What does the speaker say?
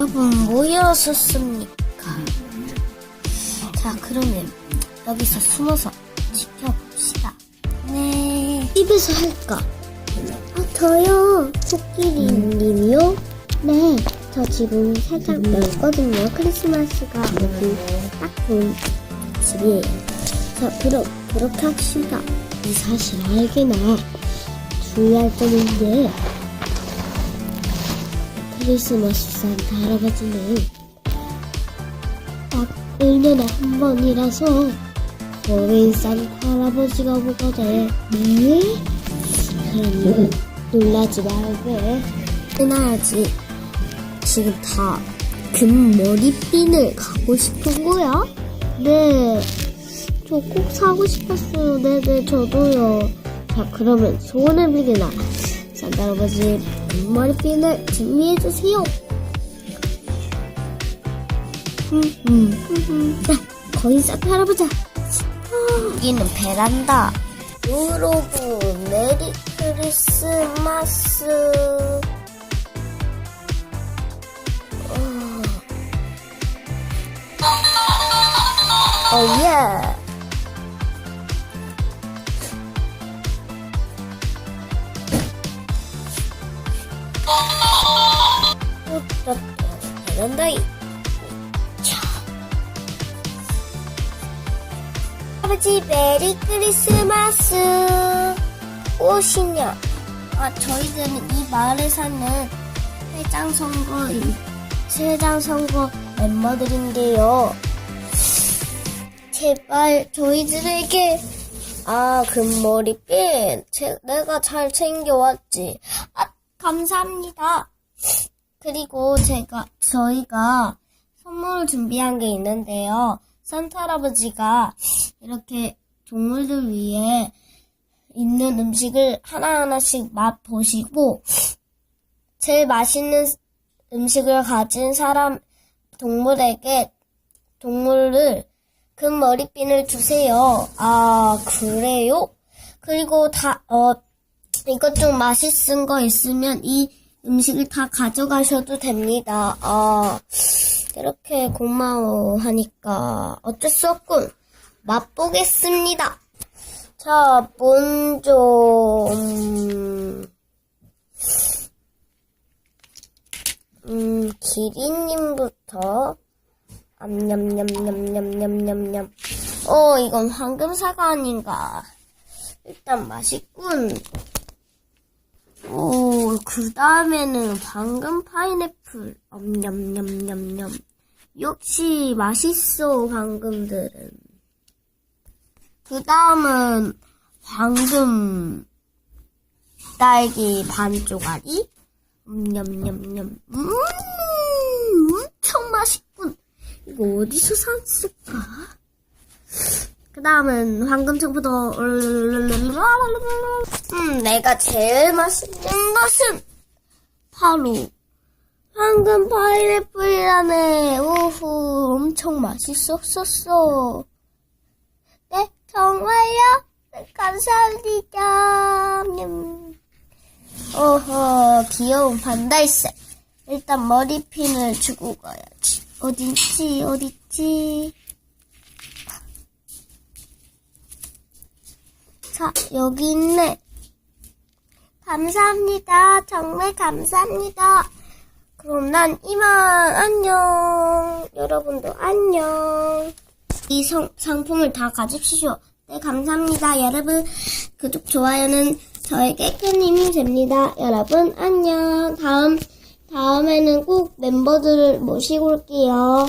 여러분 모였었습니까? 자 그러면 여기서 숨어서 지켜봅시다. 네. 집에서 할까? 아 저요. 코끼리님이요? 네. 저 지금 살짝 멀거든요. 크리스마스가 오기 딱 좋은 집이에요. 자 그럼 그렇게 합시다. 이 사실 알게나 주의할 점인 게 크리스마스 산타 할아버지는 딱 1년에 한 번이라서 어린 산타 할아버지가 오거든. 네? 그럼 놀라지 말고 해놔야지. 지금 다 금머리핀을 갖고 싶은 거야? 네. 저 꼭 사고 싶었어요. 네네, 저도요. 자, 그러면 소원을 빌리나. 할아버지 금머리핀을 준비해주세요. 음, 음, 음. 자, 거기 산타 할아버지. 아, 여기는 베란다. 여러분, 메리 크리스마스. 어, 어, 예. 베란다에 자. 아버지 메리 크리스마스. 꽃이냐 아 저희들은 이 마을에 사는 회장 선거인 회장 선거 멤버들인데요. 제발 저희들에게 아 금머리핀 제, 내가 잘 챙겨왔지. 아 감사합니다 그리고 제가 저희가 선물을 준비한 게 있는데요. 산타 할아버지가 이렇게 동물들 위해 있는 음식을 하나하나씩 맛보시고 제일 맛있는 음식을 가진 사람 동물에게 동물을 금 머리핀을 주세요. 아 그래요? 그리고 다 어 이것 좀 맛있은 거 있으면 이 음식을 다 가져가셔도 됩니다. 아, 이렇게 고마워하니까 어쩔 수 없군. 맛보겠습니다. 자, 먼저, 음, 음, 기린님부터, 암냠냠냠냠냠냠냠. 어, 이건 황금 사과 아닌가. 일단 맛있군. 오, 그 다음에는 방금 파인애플. 엄냠냠냠냠. 역시 맛있어, 방금들은. 그 다음은 황금 딸기 반 쪼가리. 엄냠냠냠. 음, 엄청 맛있군. 이거 어디서? 그 다음은 황금청부터 음 내가 제일 맛있는 것은 바로 황금 파인애플이라네. 우후 엄청 맛있었었어. 네 정말요? 네, 감사합니다. 음. 어허 귀여운 반달새. 일단 머리핀을 주고 가야지. 어딨지 어딨지 자, 여기 있네. 감사합니다. 정말 감사합니다. 그럼 난 이만 안녕. 여러분도 안녕. 이 성, 상품을 다 가집시오. 네, 감사합니다. 여러분, 구독, 좋아요는 저에게 큰 힘이 됩니다. 여러분, 안녕. 다음, 다음에는 꼭 멤버들을 모시고 올게요.